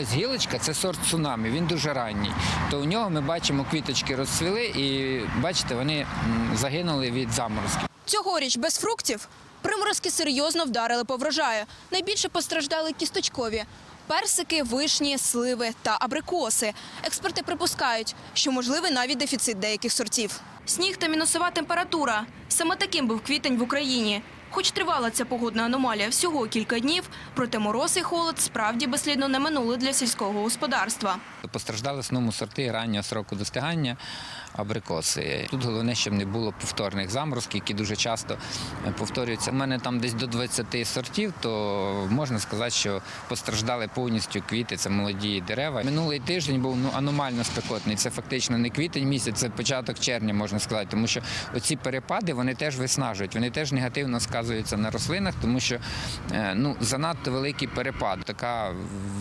Ось гілочка це сорт цунамі, він дуже ранній. То у нього ми бачимо, квіточки розцвіли і бачите, вони загинули від заморозків. Цьогоріч без фруктів приморозки серйозно вдарили по врожаю. Найбільше постраждали кісточкові. Персики, вишні, сливи та абрикоси. Експерти припускають, що можливий навіть дефіцит деяких сортів. Сніг та мінусова температура. Саме таким був квітень в Україні. Хоч тривала ця погодна аномалія всього кілька днів, проте мороз і холод справді безслідно не минули для сільського господарства. Постраждали в основному сорти раннього сроку достигання, абрикоси. Тут головне, щоб не було повторних заморозків, які дуже часто повторюються. У мене там десь до 20 сортів, то можна сказати, що постраждали повністю квіти, це молоді дерева. Минулий тиждень був ну, аномально спекотний. Це фактично не квітень місяць, це початок червня, можна сказати, тому що оці перепади вони теж виснажують, вони теж негативно сказуються на рослинах, тому що е, ну, занадто великий перепад. Така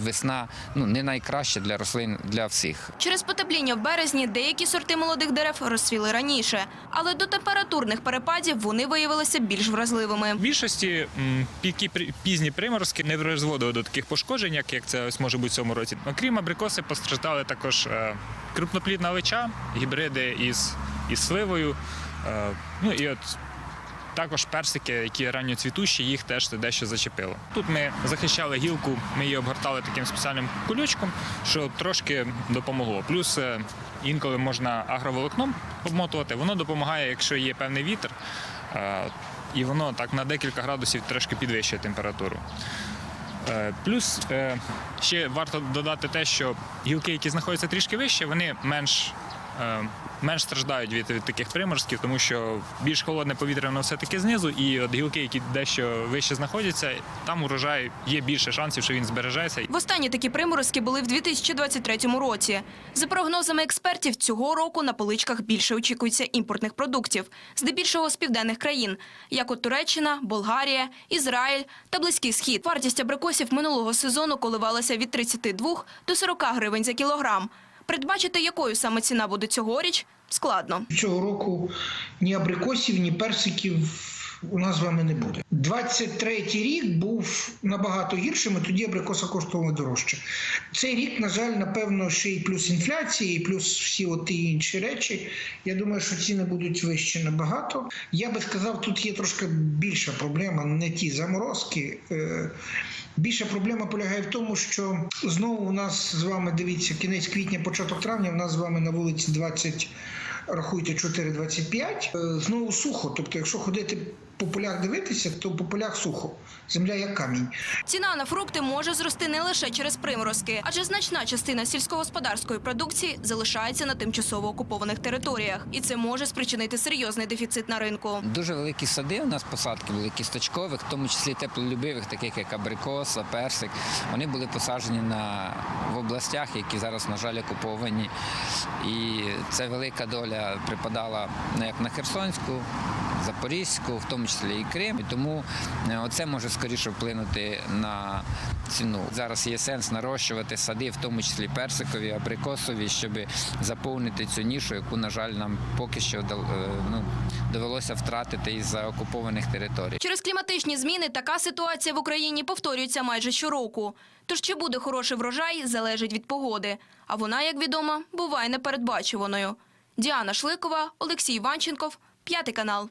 весна ну, не найкраща для рослин для всіх. Через потепління в березні деякі сорти молодих дерев розцвіли раніше, але до температурних перепадів вони виявилися більш вразливими. В більшості піки пізні приморозки не призводили до таких пошкоджень, як, як це ось може бути в цьому році. Окрім абрикоси, постраждали також е, крупноплідна лича, гібриди із, із сливою. Е, ну і от також персики, які ранньоцвітущі, їх теж дещо зачепило. Тут ми захищали гілку, ми її обгортали таким спеціальним кулючком, що трошки допомогло. Плюс е, інколи можна агроволокном обмотувати. Воно допомагає, якщо є певний вітер, е, і воно так на декілька градусів трошки підвищує температуру. Е, Плюс ще варто додати те, що гілки, які знаходяться трішки вище, вони менш, менш страждають від, від таких приморозків, тому що більш холодне повітря воно все-таки знизу, і от гілки, які дещо вище знаходяться, там урожай є більше шансів, що він збережеться. Востаннє такі приморозки були в 2023 році. За прогнозами експертів, цього року на поличках більше очікується імпортних продуктів, здебільшого з південних країн, як от Туреччина, Болгарія, Ізраїль та Близький Схід. Вартість абрикосів минулого сезону коливалася від 32 до 40 гривень за кілограм. Передбачити, якою саме ціна буде цьогоріч, складно. Цього року ні абрикосів, ні персиків у нас з вами не буде. 23-й рік був набагато гіршим, і тоді абрикоса коштувала дорожче. Цей рік, на жаль, напевно, ще й плюс інфляції, і плюс всі от ті інші речі. Я думаю, що ціни будуть вищі набагато. Я би сказав, тут є трошки більша проблема, не ті заморозки. Е, Більша проблема полягає в тому, що знову у нас з вами дивіться кінець квітня, початок травня. У нас з вами на вулиці 20, рахуйте 4,25. Е, Знову сухо. Тобто, якщо ходити по полях дивитися, то по полях сухо. Земля як камінь. Ціна на фрукти може зрости не лише через приморозки, адже значна частина сільськогосподарської продукції залишається на тимчасово окупованих територіях, і це може спричинити серйозний дефіцит на ринку. Дуже великі сади у нас посадки були кісточкових, в тому числі теплолюбивих, таких як абрикоса, персик. Вони були посаджені на, в областях, які зараз, на жаль, окуповані. І це велика доля припадала ну, як на Херсонську, Запорізьку, в тому числі і Крим. І тому е, оце може скоріше вплинути на ціну. Зараз є сенс нарощувати сади, в тому числі персикові, абрикосові, щоб заповнити цю нішу, яку, на жаль, нам поки що е, ну, довелося втратити із-за окупованих територій. Через кліматичні зміни така ситуація в Україні повторюється майже щороку. Тож чи буде хороший врожай, залежить від погоди. А вона, як відомо, буває непередбачуваною. Діана Шликова, Олексій Іванченков, п'ятий канал.